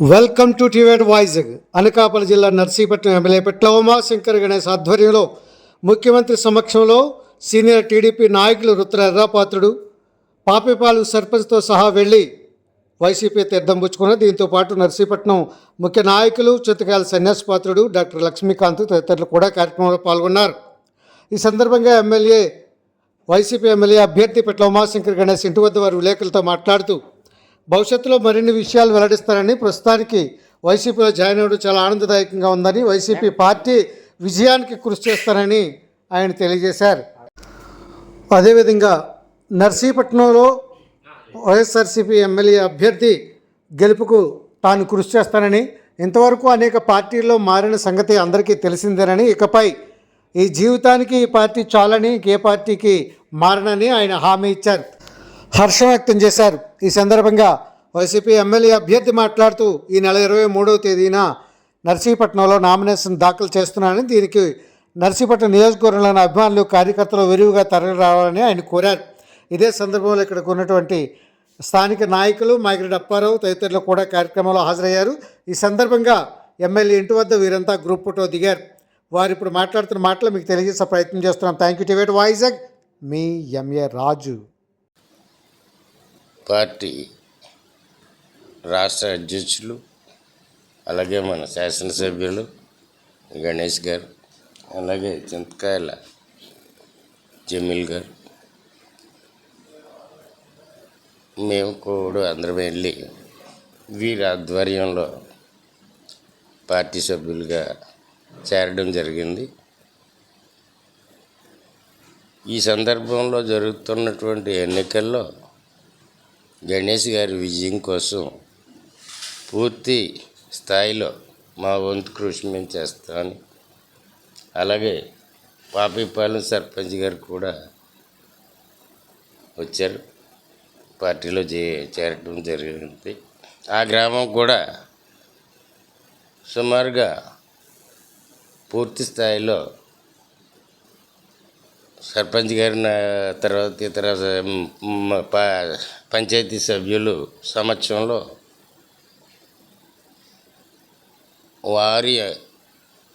Welcome to టివేట్ వాయిజగ్ అనకాపల్లి జిల్లా Narsipatnam MLA పెట్లవమా శంకర్ గణేష్ ఆధ్వర్యంలో ముఖ్యమంత్రి సమక్షంలో సీనియర్ టీడీపీ నాయకులు రుద్ర ఎర్రాపాత్రుడు పాపిపాలు సర్పంచ్తో సహా వెళ్ళి వైసీపీ తీర్థం పుచ్చుకున్న దీంతో పాటు నర్సీపట్నం ముఖ్య నాయకులు చిత్తకాయల సన్యాసపాత్రుడు డాక్టర్ లక్ష్మీకాంత్ తదితరులు కూడా కార్యక్రమంలో పాల్గొన్నారు. ఈ సందర్భంగా ఎమ్మెల్యే వైసీపీ ఎమ్మెల్యే అభ్యర్థి పెట్ల ఉమాశంకర్ గణేష్ ఇంటి వద్ద వారి విలేకరులతో మాట్లాడుతూ భవిష్యత్తులో మరిన్ని విషయాలు వెల్లడిస్తారని ప్రస్తుతానికి వైసీపీలో జాయిన్ అవ్వడం చాలా ఆనందదాయకంగా ఉందని వైసీపీ పార్టీ విజయానికి కృషి చేస్తారని ఆయన తెలియజేశారు. అదేవిధంగా నర్సీపట్నంలో వైఎస్ఆర్సీపీ ఎమ్మెల్యే అభ్యర్థి గెలుపుకు తాను కృషి చేస్తానని ఇంతవరకు అనేక పార్టీల్లో మారిన సంగతి అందరికీ తెలిసిందేనని ఇకపై ఈ జీవితానికి ఈ పార్టీ చాలని ఇంకే పార్టీకి మారనని ఆయన హామీ ఇచ్చారు. హర్షం వ్యక్తం చేశారు. ఈ సందర్భంగా వైసీపీ ఎమ్మెల్యే అభ్యర్థి మాట్లాడుతూ ఈ నెల ఇరవై మూడవ తేదీన నర్సీపట్నంలో నామినేషన్ దాఖలు చేస్తున్నానని దీనికి నర్సీపట్నం నియోజకవర్గంలోని అభిమానులు కార్యకర్తలు విరివిగా తరలి రావాలని ఆయన కోరారు. ఇదే సందర్భంలో ఇక్కడికి ఉన్నటువంటి స్థానిక నాయకులు మైగ్రెడ్ అప్పారావు తదితరులు కూడా కార్యక్రమంలో హాజరయ్యారు. ఈ సందర్భంగా ఎమ్మెల్యే ఇంటి వద్ద వీరంతా గ్రూప్ ఫోటో దిగారు. వారు ఇప్పుడు మాట్లాడుతున్న మాటలు మీకు తెలియజేసే ప్రయత్నం చేస్తున్నాం. థ్యాంక్ యూ టివేట్ వైజాగ్. మీ ఎంఏ రాజు. పార్టీ రాష్ట్ర అధ్యక్షులు అలాగే మన శాసనసభ్యులు గణేష్ గారు అలాగే చింతకాయల జమీల్ గారు. మేము కూడా అందరం వెళ్ళి వీరి ఆధ్వర్యంలో పార్టీ సభ్యులుగా చేరడం జరిగింది. ఈ సందర్భంలో జరుగుతున్నటువంటి ఎన్నికల్లో గణేష్ గారి విజయం కోసం పూర్తి స్థాయిలో మా వంతు కృషి మేము చేస్తామని అలాగే పాపిపాలెం సర్పంచ్ గారు కూడా వచ్చారు. పార్టీలో చే చేరటం జరిగింది. ఆ గ్రామం కూడా సుమారుగా పూర్తి స్థాయిలో సర్పంచ్ గారి నా- తర్వాత ఇతర పంచాయతీ సభ్యులు సమక్షంలో వారి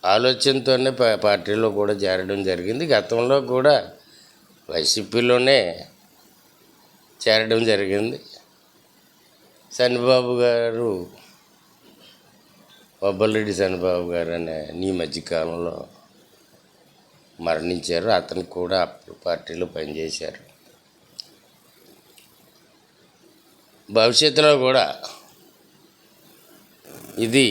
ఆలోచనతోనే పార్టీలో కూడా చేరడం జరిగింది. గతంలో కూడా వైసీపీలోనే చేరడం జరిగింది. శనిబాబు గారు బొబ్బలరెడ్డి శనిబాబు గారు అనే ఈ మధ్యకాలంలో మరణించారు. అతను కూడా అప్పుడు పార్టీలో పనిచేశారు. భవిష్యత్తులో కూడా ఇది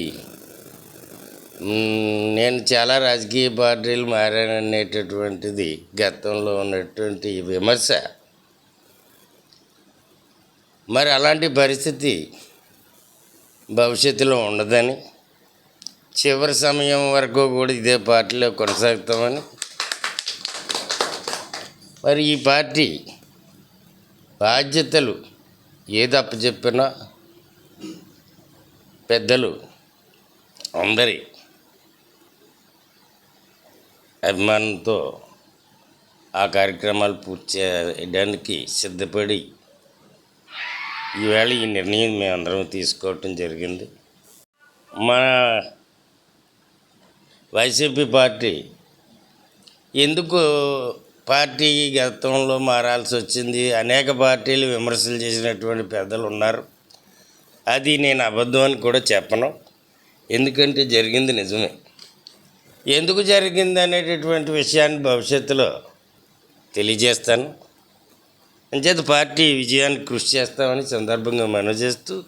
నేను చాలా రాజకీయ పార్టీలు మారాననేటటువంటిది గతంలో ఉన్నటువంటి విమర్శ. మరి అలాంటి పరిస్థితి భవిష్యత్తులో ఉండదని చివరి సమయం వరకు కూడా ఇదే పార్టీలో కొనసాగుతామని మరి ఈ పార్టీ బాధ్యతలు ఏది అప్పచెప్పినా పెద్దలు అందరి అభిమానంతో ఆ కార్యక్రమాలు పూర్తి చేయడానికి సిద్ధపడి ఈవేళ ఈ నిర్ణయం మేమందరం తీసుకోవటం జరిగింది. మన వైసీపీ పార్టీ ఎందుకు పార్టీ గతంలో మారాల్సి వచ్చింది అనేక పార్టీలు విమర్శలు చేసినటువంటి పెద్దలు ఉన్నారు. అది నేను అబద్ధం అని కూడా చెప్పను. ఎందుకంటే జరిగింది నిజమే. ఎందుకు జరిగింది అనేటటువంటి విషయాన్ని భవిష్యత్తులో తెలియజేస్తాను. అంచేత పార్టీ విజయానికి కృషి చేస్తామని సందర్భంగా మనవి చేస్తూ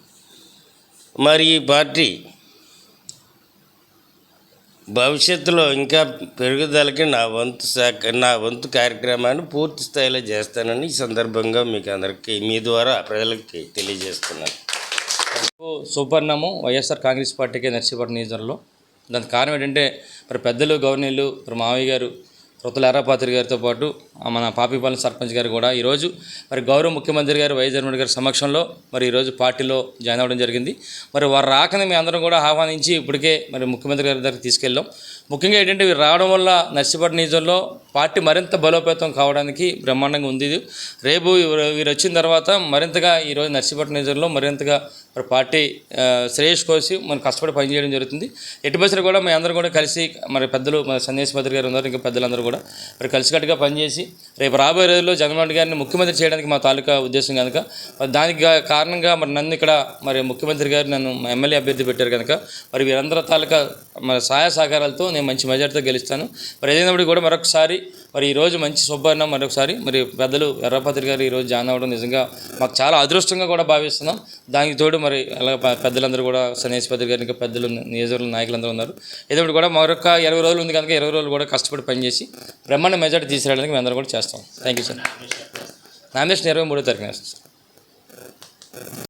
మరి ఈ పార్టీ భవిష్యత్తులో ఇంకా పెరుగుదలకి నా వంతు శాఖ నా వంతు కార్యక్రమాన్ని పూర్తి స్థాయిలో చేస్తానని ఈ సందర్భంగా మీకు అందరికీ మీ ద్వారా ప్రజలకి తెలియజేస్తున్నాను. సుపర్ణము వైఎస్ఆర్ కాంగ్రెస్ పార్టీకి నర్సీపట్నం నియోజకవర్గంలో. దానికి కారణం ఏంటంటే మరి పెద్దలు గవర్నర్లు మరి మావయ్య గారు రుతుల ఎర్రపాత్రి గారితో పాటు మన పాపిపాలెం సర్పంచ్ గారు కూడా ఈరోజు మరి గౌరవ ముఖ్యమంత్రి గారు వైఎస్ జగన్మోహన్ గారి సమక్షంలో మరి ఈరోజు పార్టీలో జాయిన్ అవ్వడం జరిగింది. మరి వారు రాకని మేము అందరం కూడా ఆహ్వానించి ఇప్పటికే మరి ముఖ్యమంత్రి గారి దగ్గరికి తీసుకెళ్ళాం. ముఖ్యంగా ఏంటంటే వీరు రావడం వల్ల నర్సిపట్న నియోజకంలో పార్టీ మరింత బలోపేతం కావడానికి బ్రహ్మాండంగా ఉంది ఇది. రేపు వీరు- వచ్చిన తర్వాత మరింతగా ఈరోజు నర్సీపట్నం నియోజకంలో మరింతగా మరి పార్టీ శ్రేయస్ కోసి మనం కష్టపడి పనిచేయడం జరుగుతుంది. ఎటు బస్సులు కూడా మేము అందరం కూడా కలిసి మరి పెద్దలు మన సందేశ్ భద్ర గారు ఉన్నారు ఇంకా పెద్దలందరూ కూడా. మరి కలిసికట్టుగా పనిచేసి రేపు రాబోయే రోజుల్లో జగన్మోహన్ గారిని ముఖ్యమంత్రి చేయడానికి మా తాలూకా ఉద్దేశం కనుక మరి దానికి కారణంగా మరి నన్ను ఇక్కడ మరి ముఖ్యమంత్రి గారు నన్ను ఎమ్మెల్యే అభ్యర్థి పెట్టారు కనుక మరి వీరందరి తాలూకా మరి సహాయ సహకారాలతో నేను మంచి మెజార్టీతో గెలుస్తాను. మరి ఏదైనప్పటికీ కూడా మరొకసారి మరి ఈరోజు మంచి శుభవర్ణం మరొకసారి. మరి పెద్దలు ఎర్రపత్రి గారు ఈరోజు జాయిన్ అవ్వడం నిజంగా మాకు చాలా అదృష్టంగా కూడా భావిస్తున్నాం. దానికి తోడు మరి అలా పెద్దలందరూ కూడా సన్యాసి గారికి గారు ఇంకా పెద్దలు నియోజకవర్గ నాయకులందరూ ఉన్నారు. ఏదో కూడా మరొక ఇరవై రోజులు ఉంది కనుక ఇరవై రోజులు కూడా కష్టపడి పనిచేసి బ్రహ్మాండ మెజార్టీ తీసుకురావడానికి మేము అందరం కూడా చేస్తాం. థ్యాంక్ యూ సార్ నామినేషన్ ఇరవై మూడో తారీఖున సార్